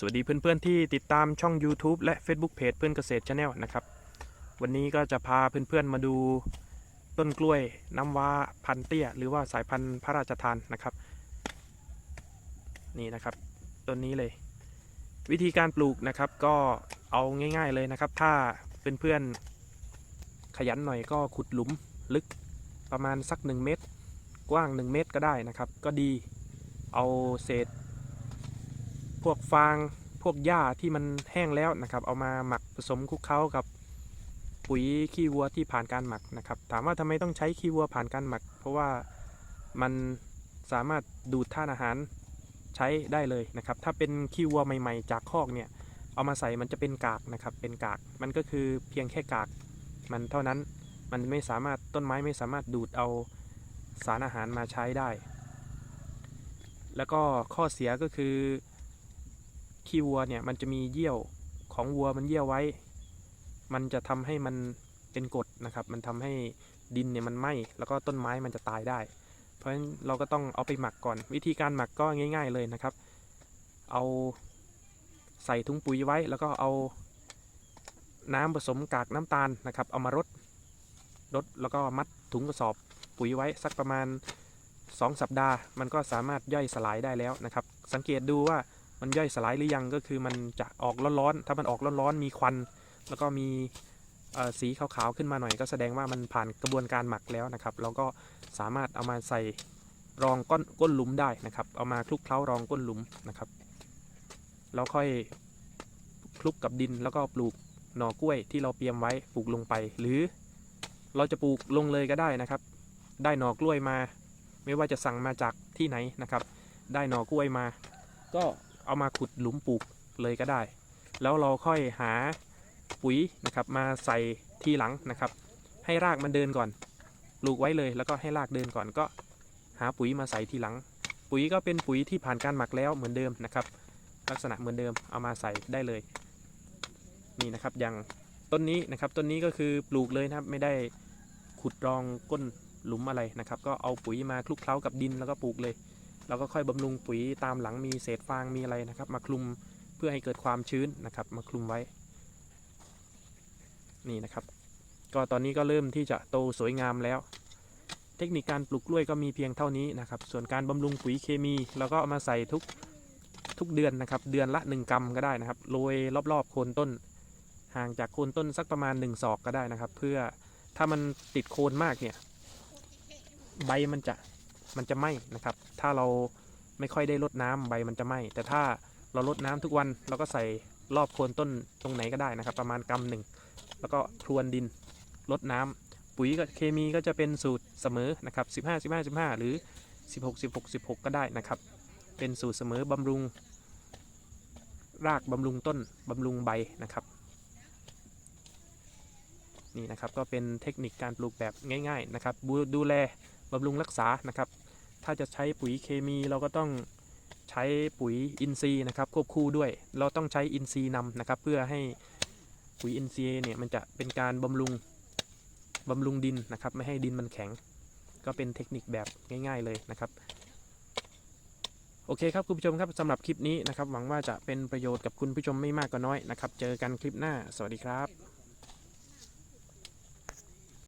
สวัสดีเพื่อนๆที่ติดตามช่อง YouTube และ Facebook Page เพื่อนเกษตร Channel นะครับ วันนี้ก็จะพาเพื่อนๆมาดูต้นกล้วยน้ำว้าพันเตี้ย หรือว่าสายพันธุ์พระราชทานนะครับ นี่นะครับต้นนี้เลย วิธีการปลูกนะครับก็เอาง่ายๆเลยนะครับ ถ้าเพื่อนๆขยันหน่อยก็ขุดหลุมลึกประมาณสัก 1 เมตร กว้าง 1 เมตรก็ได้นะครับ ก็ดีเอาเศษ พวกฟางพวกหญ้าที่มันแห้งแล้วนะครับ เอามาหมักผสมคลุกเคล้ากับปุ๋ยขี้วัวที่ผ่านการหมักนะครับ ถามว่าทำไมต้องใช้ขี้วัวผ่านการหมัก เพราะว่ามันสามารถดูดธาตุอาหารใช้ได้เลยนะครับ ถ้าเป็นขี้วัวใหม่ ๆ จากคอกเนี่ยเอามาใส่มันจะเป็นกากนะครับ เป็นกากมันก็คือเพียงแค่กากมันเท่านั้นมันไม่สามารถต้นไม้ไม่สามารถดูดเอาสารอาหารมาใช้ได้ แล้วก็ข้อเสียก็คือ ขี้วัวเนี่ยมันจะมีเยี่ยวของวัวมันเยี่ยวไว้ มันจะทำให้มันเป็นกรดนะครับ มันทำให้ดินเนี่ยมันไหม้แล้วก็ต้นไม้มันจะตายได้ เพราะฉะนั้นเราก็ต้องเอาไปหมักก่อน วิธีการหมักก็ง่าย ๆเลยนะครับ เอาใส่ถุงปุ๋ยไว้ แล้วก็เอาน้ำผสมกากน้ำตาลนะครับ เอามารดรดแล้วก็มัดถุงกระสอบปุ๋ยไว้สักประมาณ 2 สัปดาห์ มันก็สามารถย่อยสลายได้แล้วนะครับ สังเกตดูว่า มันย่อยสลายหรือยังก็คือมันจะออกร้อนๆ ถ้ามันออกร้อนๆ มีควัน แล้วก็มีสีขาวๆ ขึ้นมาหน่อย ก็แสดงว่ามันผ่านกระบวนการหมักแล้วนะครับ เราก็สามารถเอามาใส่รองก้นก้นหลุมได้นะครับ เอามาคลุกเคล้ารองก้นหลุมนะครับแล้วค่อยคลุกกับดินแล้วก็ปลูกหน่อกล้วยที่เราเตรียมไว้ปลูกลงไป หรือเราจะปลูกลงเลยก็ได้นะครับ ได้หน่อกล้วยมา ไม่ว่าจะสั่งมาจากที่ไหนนะครับ ได้หน่อกล้วยมา ก็ เอามาขุดหลุมปลูกเลยก็ได้ แล้วเราค่อยหาปุ๋ยนะครับมาใส่ทีหลังนะครับ ให้รากมันเดินก่อนปลูกไว้เลยแล้วก็ให้รากเดินก่อนก็ หาปุ๋ยมาใส่ทีหลัง ปุ๋ยก็เป็นปุ๋ยที่ผ่านการหมักแล้วเหมือนเดิมนะครับ ลักษณะเหมือนเดิมเอามาใส่ได้เลย นี่นะครับอย่างต้นนี้นะครับต้นนี้ก็คือปลูกเลยนะครับไม่ได้ขุดรองก้นหลุมอะไรนะครับ ก็เอาปุ๋ยมาคลุกเคล้ากับดินแล้วก็ปลูกเลย แล้วก็ค่อยบำรุงปุ๋ยตามหลังมีเศษฟางมีอะไรนะครับ มาคลุมเพื่อให้เกิดความชื้นนะครับ มาคลุมไว้ นี่นะครับ ก็ตอนนี้ก็เริ่มที่จะโตสวยงามแล้ว เทคนิคการปลูกกล้วยก็มีเพียงเท่านี้นะครับ ส่วนการบำรุงปุ๋ยเคมีเราก็เอามาใส่ทุกทุกเดือนนะครับ เดือนละ 1กรัมก็ได้นะครับโรยรอบๆโคนต้น ห่างจากโคนต้นสักประมาณ 1 ศอกก็ได้นะครับ เพื่อถ้ามันติดโคนมากเนี่ย ใบมันจะ มันจะไหม้นะครับ ถ้าเราไม่ค่อยได้รดน้ำใบมันจะไหม้แต่ถ้าเรารดน้ำทุกวันเราก็ใส่รอบโคนต้นตรงไหนก็ได้นะครับ ประมาณกำหนึ่งแล้วก็พรวนดินรดน้ำปุ๋ยก็เคมีก็จะเป็นสูตรเสมอนะครับ15 15 15 หรือ 16 16 16 ก็ได้นะครับ เป็นสูตรเสมอบำรุง รากบำรุงต้นบำรุงใบนะครับนี่นะครับก็เป็นเทคนิคการปลูกแบบง่าย ๆ นะครับดูแล บำรุงรักษานะครับ ถ้าจะใช้ปุ๋ยเคมีเราก็ต้องใช้ปุ๋ยอินทรีย์นะครับควบคู่ด้วย เราต้องใช้อินทรีย์นำนะครับ เพื่อให้ปุ๋ยอินทรีย์เนี่ยมันจะเป็นการบำรุงบำรุงดินนะครับ ไม่ให้ดินมันแข็ง ก็เป็นเทคนิคแบบง่าย ๆเลยนะครับโอเคครับคุณผู้ชมครับสำหรับคลิปนี้นะครับ หวังว่าจะเป็นประโยชน์กับคุณผู้ชมไม่มากก็น้อยนะครับ เจอกันคลิปหน้า สวัสดีครับ